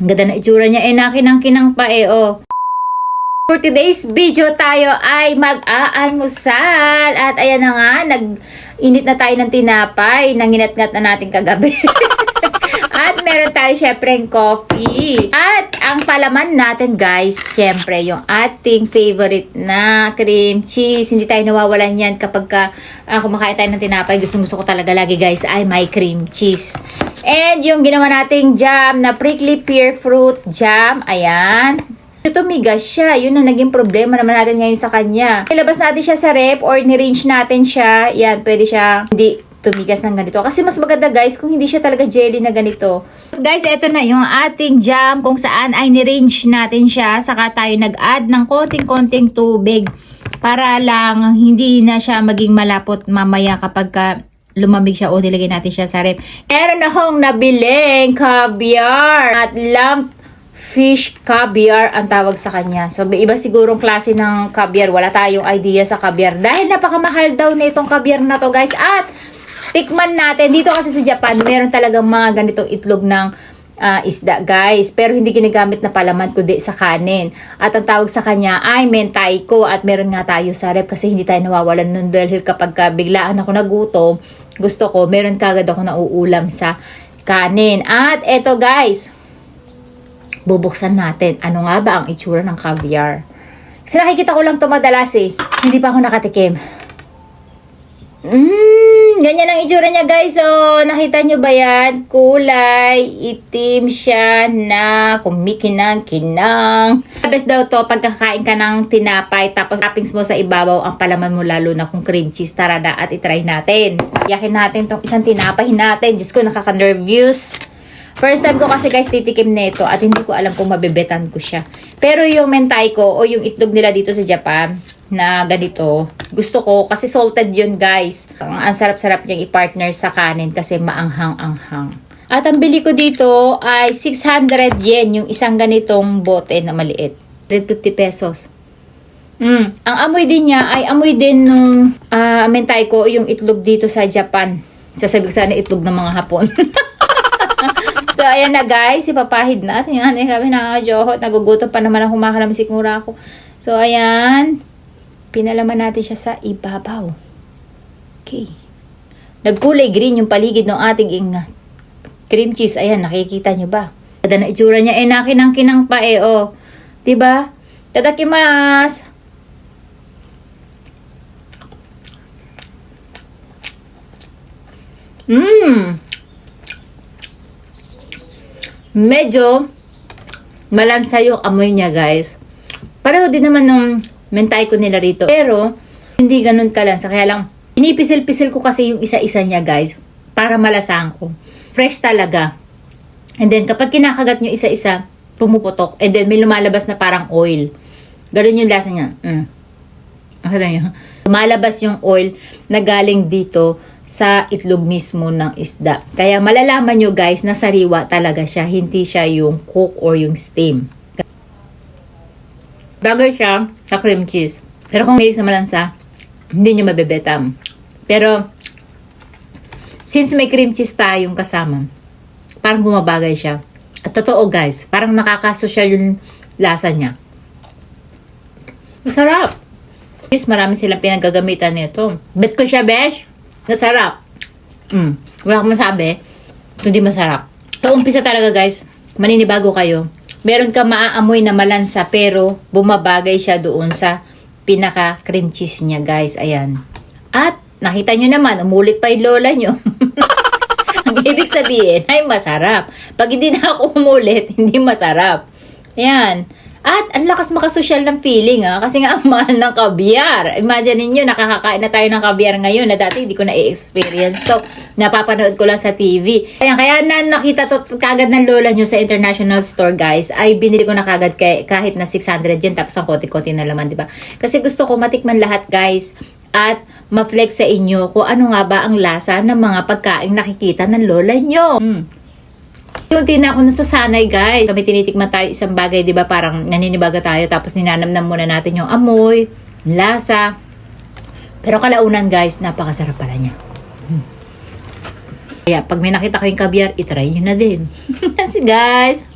Ang ganda na itsura niya. Eh, nakinang-kinang pa eh, oh. For today's video tayo ay mag-aalmusal. At ayan na nga, nag-init na tayo ng tinapay. Nanginat-ngat na natin kagabi. At meron tayo syempre coffee. At ang palaman natin guys, syempre yung ating favorite na cream cheese. Hindi tayo nawawalan yan kapag ka, ah, kumakain tayo ng tinapay. Gusto gusto ko talaga lagi guys ay may cream cheese. And yung ginawa nating jam na prickly pear fruit jam. Ayan. Tumigas siya. Yun ang naging problema naman natin ngayon sa kanya. Ilabas natin siya sa rep or ni-range natin siya. Yan, pwede siya hindi tumigas ng ganito. Kasi mas maganda guys kung hindi siya talaga jelly na ganito. Guys, eto na yung ating jam kung saan ay ni-range natin siya. Saka tayo nag-add ng konting-konting tubig para lang hindi na siya maging malapot mamaya kapag ka lumamig siya o nilagay natin siya sa rep. Meron akong nabiling caviar at lamp fish caviar ang tawag sa kanya. So, iba sigurong klase ng caviar. Wala tayong idea sa caviar. Dahil napakamahal daw nitong caviar na to, guys. At, tikman natin. Dito kasi sa Japan, meron talagang mga ganitong itlog ng ah, isda, guys. Pero hindi ginagamit na palaman, kundi sa kanin. At ang tawag sa kanya ay mentaiko. At meron nga tayo sa rep kasi hindi tayo nawawalan nun dahil kapag ka biglaan ako nagutom, gusto ko, meron kagad ako nauulam sa kanin. At eto guys, bubuksan natin. Ano nga ba ang itsura ng caviar? Kasi nakikita ko lang to madalas eh. Hindi pa ako nakatikim. Mmm, ganyan ang itsura niya guys. So, nakita nyo ba yan? Kulay, itim siya na kumikinang-kinang. Best daw to, pagkakain ka ng tinapay, tapos toppings mo sa ibabaw, ang palaman mo lalo na kung cream cheese. Tara na at itry natin. Yakin natin tong isang tinapay natin. Diyos ko, nakaka-nervous. First time ko kasi guys titikim nito at hindi ko alam kung mabebetan ko siya. Pero yung mentaiko o yung itlog nila dito sa Japan na ganito, gusto ko kasi salted yun guys. Ang, ang sarap-sarap niyang i-partner sa kanin kasi maanghang-anghang. At ang bili ko dito ay 600 yen yung isang ganitong bote na maliit. 150 pesos. Mm. Ang amoy din niya ay amoy din nung ah, mentaiko o yung itlog dito sa Japan. Sasabi ko sana itlog ng mga Hapon. So, ayan na guys, ipapahid natin yung ano kami nakakajohot. Nagugutom pa naman ang humakalam si Mura ko. So, ayan. Pinalaman natin siya sa ibabaw. Okay. Nagkulay green yung paligid ng ating ing- cream cheese. Ayan, nakikita nyo ba? Kada na itsura niya, eh, nakinang-kinang pa eh, oh. Diba? Tadakimasu! Mmm! Medyo malansa yung amoy niya, guys. Pareho din naman ng mentaiko nila rito. Pero, hindi ganun kalansa. Kaya lang, inipisil-pisil ko kasi yung isa-isa niya, guys. Para malasahan ko. Fresh talaga. And then, kapag kinakagat nyo isa-isa, pumuputok. And then, may lumalabas na parang oil. Ganun yung lasa niya. Mm. Nakita niyo? Lumalabas yung oil na galing dito sa itlog mismo ng isda. Kaya malalaman nyo guys na sariwa talaga siya. Hindi siya yung cook or yung steam. Bagay siya sa cream cheese. Pero kung may sa malansa, hindi nyo mabebetam. Pero, since may cream cheese tayong kasama, parang bumabagay siya. At totoo guys, parang nakakasosyal yung lasa niya. Masarap! Yes, marami silang pinagagamitan nito. Bet ko siya, besh. Nasarap. Mm. Wala akong masabi. Kundi masarap. Sa umpisa talaga, guys, maninibago kayo. Meron ka maaamoy na malansa, pero bumabagay siya doon sa pinaka cream cheese niya, guys. Ayan. At, nakita nyo naman, umulit pa yung lola nyo. Ang ibig sabihin ay masarap. Pag hindi na ako umulit, hindi masarap. Ayan. At ang lakas makasosyal ng feeling ha, kasi nga ang mahal ng kabyar. Imagine niyo nakakakain na tayo ng kabyar ngayon na dati hindi ko na i-experience to. Napapanood ko lang sa TV. Kaya, kaya na nakita to kagad ng lola nyo sa international store guys, ay binili ko na kagad kay, kahit na 600 yan tapos ang kote-kote na laman, di ba? Kasi gusto ko matikman lahat guys at ma-flex sa inyo kung ano nga ba ang lasa ng mga pagkain nakikita ng lola nyo. Mm. Unti na ako nasasanay guys. Kami tinitikman tayo isang bagay, di ba? Parang naninibaga tayo tapos ninanamnam muna natin yung amoy, lasa. Pero kalaunan guys, napakasarap pala niya. Hmm. Kaya pag may nakita kayong kabyar, itry nyo na din. Kasi guys.